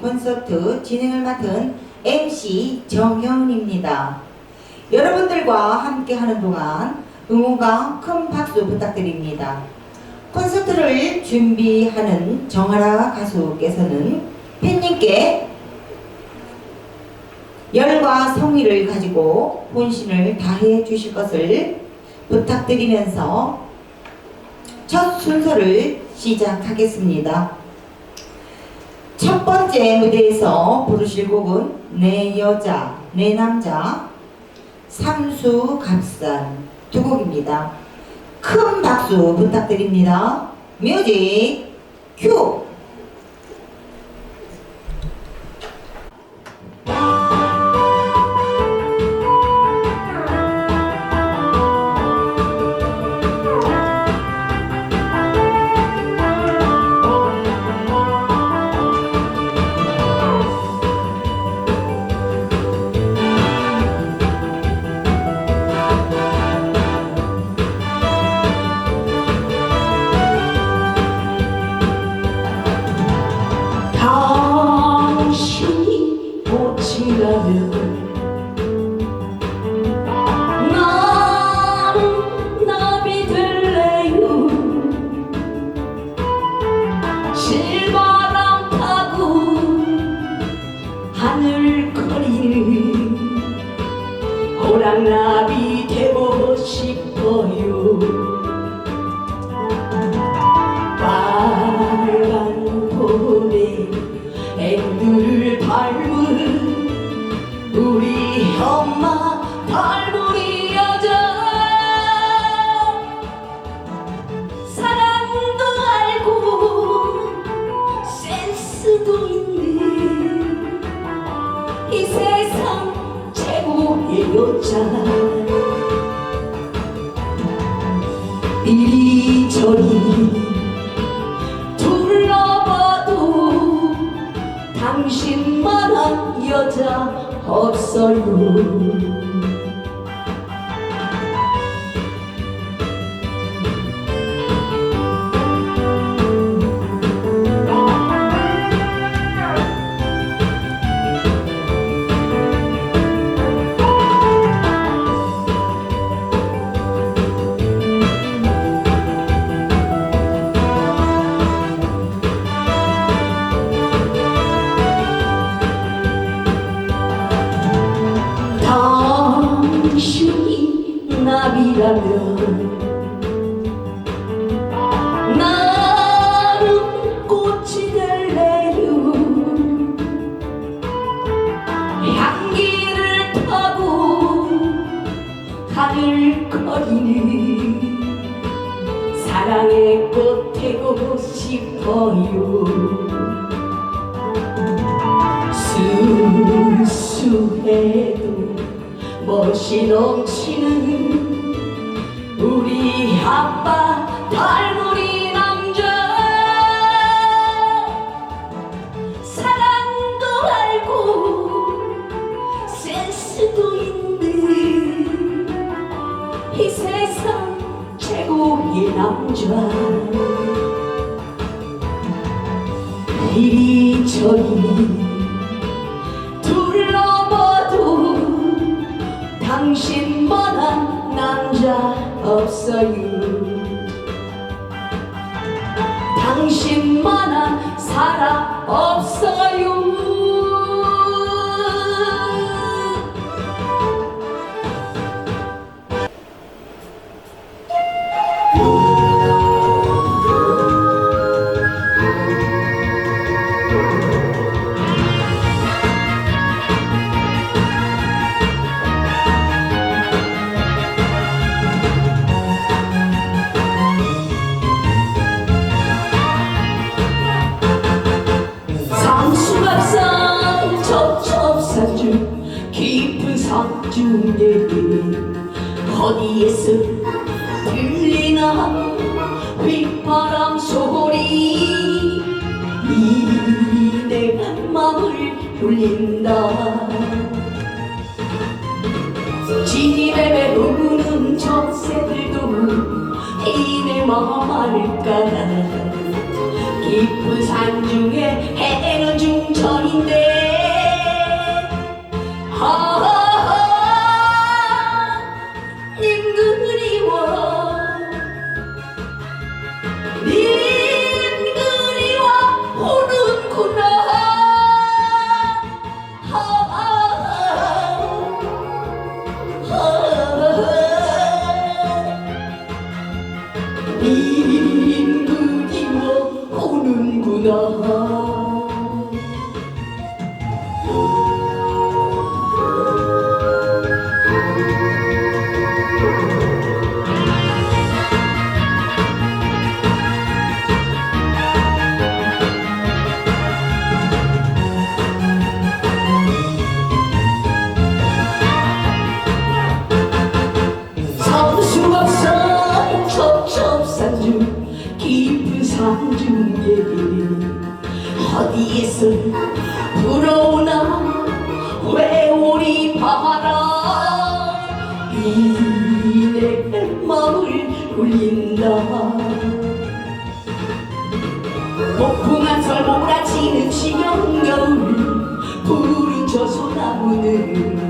콘서트 진행을 맡은 MC 정현입니다. 여러분들과 함께 하는 동안 응원과 큰 박수 부탁드립니다. 콘서트를 준비하는 정하라 가수께서는 팬님께 열과 성의를 가지고 본신을 다해 주실 것을 부탁드리면서 첫 순서를 시작하겠습니다. 첫 번째 무대에서 부르실 곡은 내 여자, 내 남자, 삼수갑산 두 곡입니다. 큰 박수 부탁드립니다. 뮤직 큐! 호랑나비 되고 싶어요 이리저리 둘러봐도 당신만한 여자 없어요 나비라면 나는 꽃이 될래요 향기를 타고 하늘 거리는 사랑의 꽃 되고 싶어요. 수수해도 멋이 넘치는 우리 아빠 닮은이 남자 사랑도 알고 센스도 있는 이 세상 최고의 남자. 이리저리 없어요 당신만한 사람 없어요 힘들기 어디에서 들리나 휘파람 소리. 이내 마음을 울린다. 진입에 매우는 적새들도 이내 마음 알까나 깊은 산 중에 해 인근이 오는구나. 것을 불어오나 왜 우리 바라. 이내 마음을 울린다. 폭풍한 설 몰아치는 시경 겨울 부르짖어 나무는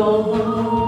走